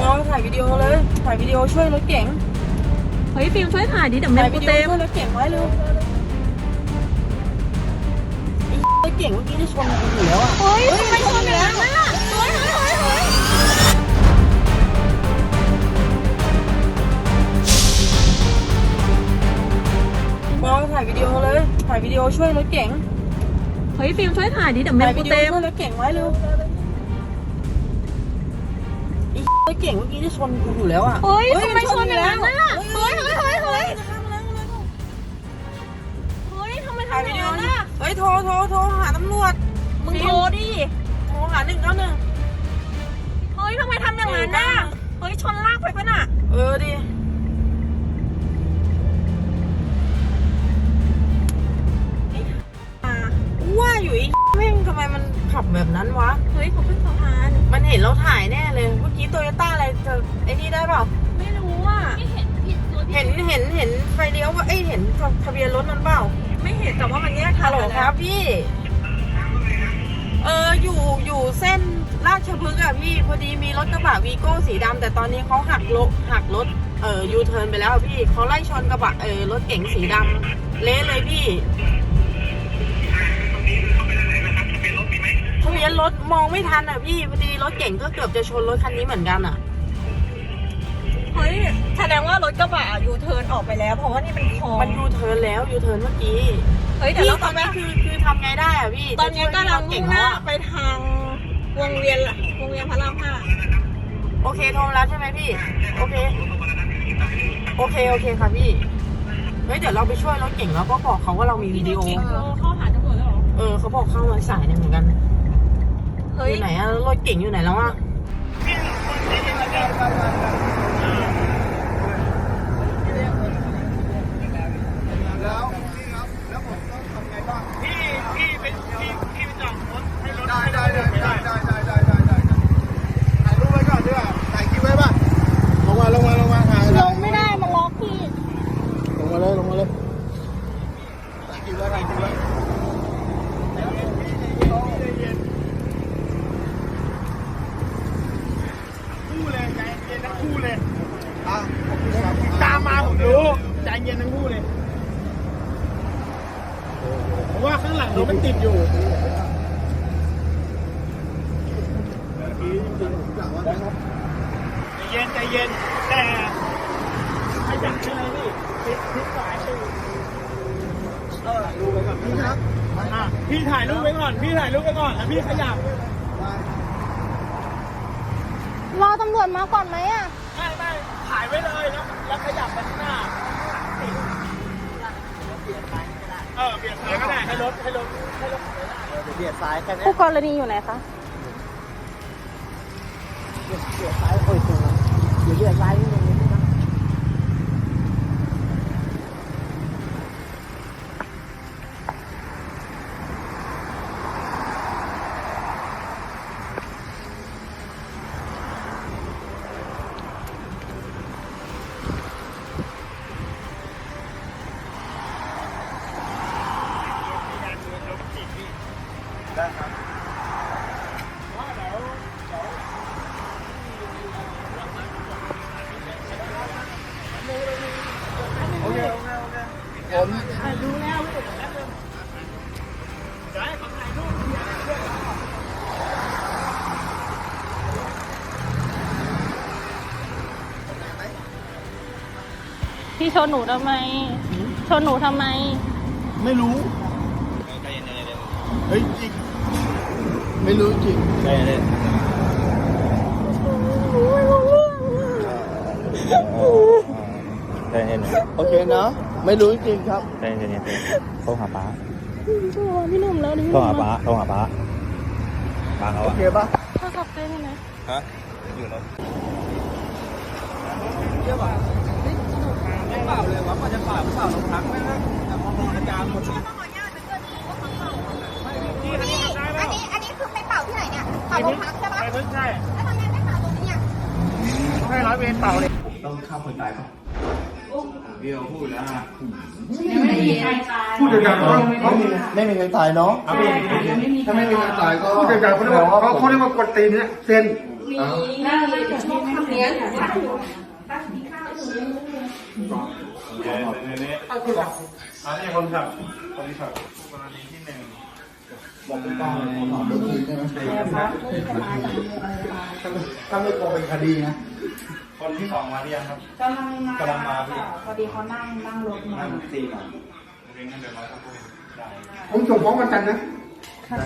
มองถ่ายวิดีโอเลย ถ่ายวิดีโอช่วยรถเก๋งเฮ้ยฟิล์มช่วยถ่ายดิเดี๋ยวเมถ่ายมวิกูดีโอเต็มช่วยรถเก๋งไว้เร็วไอ้รถเก๋งเมื่อกี้จะชนกูอยู่แล้วอะเฮ้ยทำไมชนอย่างนั้นน่ะเฮ้ยเฮ้ยเฮ้ยเฮ้ยมองถ่ายวิดีโอเลย ถ่ายวิดีโอช่วยรถเก๋งเฮ้ยฟิล์มช่วยถ่ายดิเดี๋ยวเมถ่ามยกูวิดีโอเต็มช่วยรถเก๋งไว้เร็ว เก๋งเมื่อกี้จะชนกูอยู่แล้วอะเฮ้ยทำไมชนอย่างนั้นน่ะเฮ้ยเฮ้ยเฮ้ยเฮ้ยเฮ้ยทำไมถ่ายทำอวิย่างดีโอนั้นนะน่ะเฮ้ยโทรโทรโทรหาตำรวจมึงโทรดิโทรหาหนึ่งเก้าหนึ่งเฮ้ยทำไมทำอย่างนั้นน่ะเฮ้ยชนลากไปปะน่ะเออดิ ยู่ไอ้แม่งทำไมมันขับแบบนั้นวะ เฮ้ยเขาขึ้นสะพานมันเห็นเราถ่ายแน่เลย เมื่อกี้โตโยต้าอะไรเธอไอ้นี่ได้เปล่า ไม่รู้อะ ไม่เห็นผิดรถเห็นเห็นเห็นไฟเลี้ยวว่าเอ้ยเห็นทะเบียนรถมันเปล่าไม่เห็นแต่ว่ามันแยกทาฮังลโหลกันคแล้รัวบพี่ เอออยู่อยู่เส้นราชพฤกษ์อะพี่พอดีมีรถกระบะวีโก้สีดำแต่ตอนนี้เขาหักรถหักรถเออยูเทิร์นไปแล้วอะพี่เขาไล่ชนกระบะเออรถเก๋งสีดำเละเลยพี่ ทะเบียนรถมองไม่ทันอะพี่พอดีรถเก๋งก็เกือบจะชนรถคันนี้เหมือนกันอะเฮ้ย แสดงว่ารถกระบะยูเทิร์นออกไปแล้ว เพราะว่านี่เป็นคลองมันยูเทิร์นแล้วยูเทิร์นเมื่อกี้เฮ้ยเดี๋ยวพี่เราตอนนี้คือคือทำไงได้อะพี่ตอนนี้กำลังจะช่วยมุ่งพี่หน้าเก่งไปทางวงเวียนละวงเวียนพระรามห้าโอเคโทรมาแล้วใช่ไหมพี่ โอเค โอเคโอเคค่ะพี่ เฮ้ยเดี๋ยวเราไปช่วยรถเก่งแล้วก็บอกเขาว่าเรามีวิดีโอเข้าหาตำรวจแล้วเหรอ เออเขาบอกเข้ามาสายเนี่ยเหมือนกัน เฮ้อยยู่ไหนอะแล้วรถเก่งอยู่ไหนแล้วอะ คู่เลยอะตามมาผมรู้ใจเย็นทั้งคู่เลยเพราะว่าข้างหลังรถมันติดอยู่ใจเย็นใจเย็นแต่ขยับใช่ไหมพี่พลิกพลิกขวาใช่ไหมเออดูไปก่อนพี่ครับอะพี่ถ่ายรูปไว้ก่อน พี่ถ่ายรูปไว้ก่อนแล้วพี่ขยับ รอ ตำรวจมาก่อนไหมอะ ไม่ไม่ถ่ายไว้เลยแล้วแล้วขยับไปข้างหน้าเออเบียดซ้ายก็ได้ให้รถให้รถให้รถเบียดซ้ายแค่นี้ผู้กรณีอยู่ไหนคะ เบียดซ้ายโอ้ยตัวเดี๋ยวเบียดซ้ายนิดนึง นะโอเคโอเคโอเคผมรู้แล้วพี่แป๊บนึงเดี๋ยวให้ผมถ่ายรูปเพื่อนก่อน พี่ชนหนูทำไม ชนหนูทำไม ไม่รู้ เฮ้ยจริง ไม่รู้จริงใจเย็นใจเย็นโอเคนะไม่รู้จริงครับใจเย็นโทรหาป้าพี่หนุ่มแล้วดิโทรหาป้าโทรหาป้าป้าเขาโออะเคปะโทรศัพท์เต้นไหมฮะอยู่รถเปล่าเลยว่ามันจะเปล่าเปล่าลงพักไหมนะแต่พอมองอาจารย์หมด นี่อันนี้ อันนี้คือไปเป่าที่ไหนเนี่ย เป่าโรงพักใช่ปะใช่ใช่แล้วทำไมไม่เป่าตรงนี้อะให้ร้อยเวรเปล่าเลยผู้จัดการเขาเขามีไม่มีใครตายเนาะถ้าไม่มีการจ่ายก็ผู้จัดการเขาเรียกว่าเขาเขาเรียกว่ากวนตีนเนี่ยเซ็นมีน่าจะชอบทำเนี้ยอยู่ค่ะอันนี้คนขับคนที่ขับกรณีที่หนึ่ง ถ้าไม่พอเป็นคดีนะ คนที่สองมาหรือยังครับกำลังมากำลังมาพี่พอดีเขานั่งนั่งรถมานั่งสี่มาเรียนกันเดี๋ยวรอสักครู่ได้ผมส่งฟ้องวันจันทร์นะ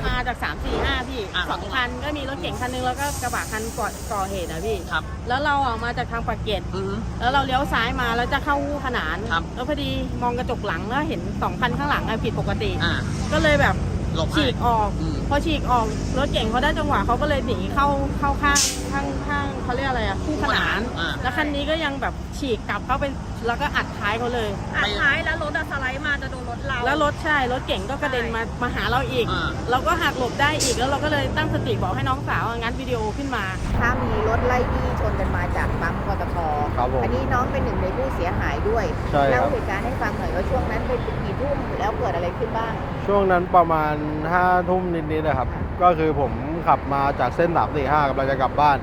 มาจากสามสี่ห้าพี่สองคันก็มีรถเก่งคันนึงแล้วก็กระบะคันก่อก่อเหตุนะพี่ครับ แล้วเราออกมาจากทางปากเกร็ดอือฮึแล้วเราเลี้ยวซ้ายมาแล้วจะเข้าคู่ขนานครับแล้วพอดีมองกระจกหลังแล้วเห็นสองคันข้างหลังอะผิดปกติอ่าก็เลยแบบ หลบให้ฉีกออก อืม พอฉีกออกรถเก่งเขาได้จังหวะเขาก็เลยหนีเข้าเข้าข้างข้างข้างเขาเรียกอะไรอะคู่ขนาน อ่า แล้วคันนี้ก็ยังแบบฉีกกลับเข้าไปแล้วก็อัดท้ายเขาเลย อัดท้ายแล้วรถอะสไลด์มาจะโดนรถเรา แล้วรถใช่รถเก่งก็กระเด็นมามาหาเราอีก อ่า เราก็หักหลบได้อีกแล้วเราก็เลยตั้งสติบอกให้น้องสาวงัดวิดีโอขึ้นมา ถ้ามีรถไล่บี้ชนกันมาจากปั๊มปตทครับผมอันนี้น้องเป็นหนึ่งในผู้เสียหายด้วยใช่ครับ เล่าเหตุการณ์ให้ฟังหน่อยว่าช่วงนั้นเป็นกี่ ทุ่มแล้วเกิดอะไรขึ้นบ้าง ช่วงนั้นประมาณห้าทุ่มนิดๆนะครับ ก็คือผมขับมาจากเส้นสามสี่ห้ากำลังจะกลับบ้าน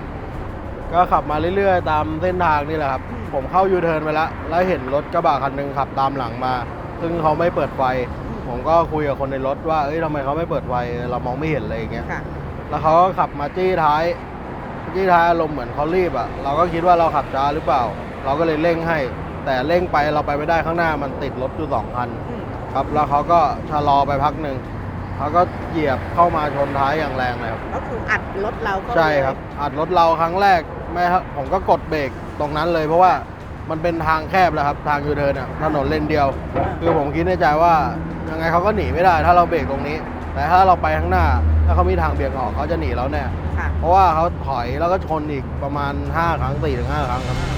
ก็ขับมาเรื่อยๆ ตามเส้นทางนี่แหละครับ ผมเข้ายูเทิร์นไปแล้วแล้วเห็นรถกระบะคันหนึ่งขับตามหลังมา ซึ่งเขาไม่เปิดไฟ ผมก็คุยกับคนในรถว่า เอ้ยทำไมเขาไม่เปิดไฟ เรามองไม่เห็นอะไรอย่างเงี้ย ค่ะ แล้วเขาก็ขับมาจี้ท้าย จี้ท้ายอารมณ์เหมือนเขารีบอะ่ะ เราก็คิดว่าเราขับช้าหรือเปล่า เราก็เลยเร่งให้ แต่เร่งไปเราไปไม่ได้ข้างหน้ามันติดรถอยู่สองคัน ครับ แล้วเขาก็ชะลอไปพักหนึ่งเขาก็เหยียบเข้ามาชนท้ายอย่างแรงเลยครับ ก็คืออัดรถเราเข้าไปใช่ครับ อัดรถเราครั้งแรกไม่ครับผมก็กดเบรกตรงนั้นเลย เพราะว่ามันเป็นทางแคบแล้วครับ ทางยูเทิร์นอะถนนเลนเดียว คือผมคิดในใจว่ายังไงเขาก็หนีไม่ได้ ถ้าเราเบรกตรงนี้ แต่ถ้าเราไปข้างหน้า ถ้าเขามีทางเบี่ยงออกเขาจะหนีเราแน่ ค่ะเพราะว่าเขาถอยแล้วก็ชนอีกประมาณ 5 ครั้ง4ถึง5ครั้งครับ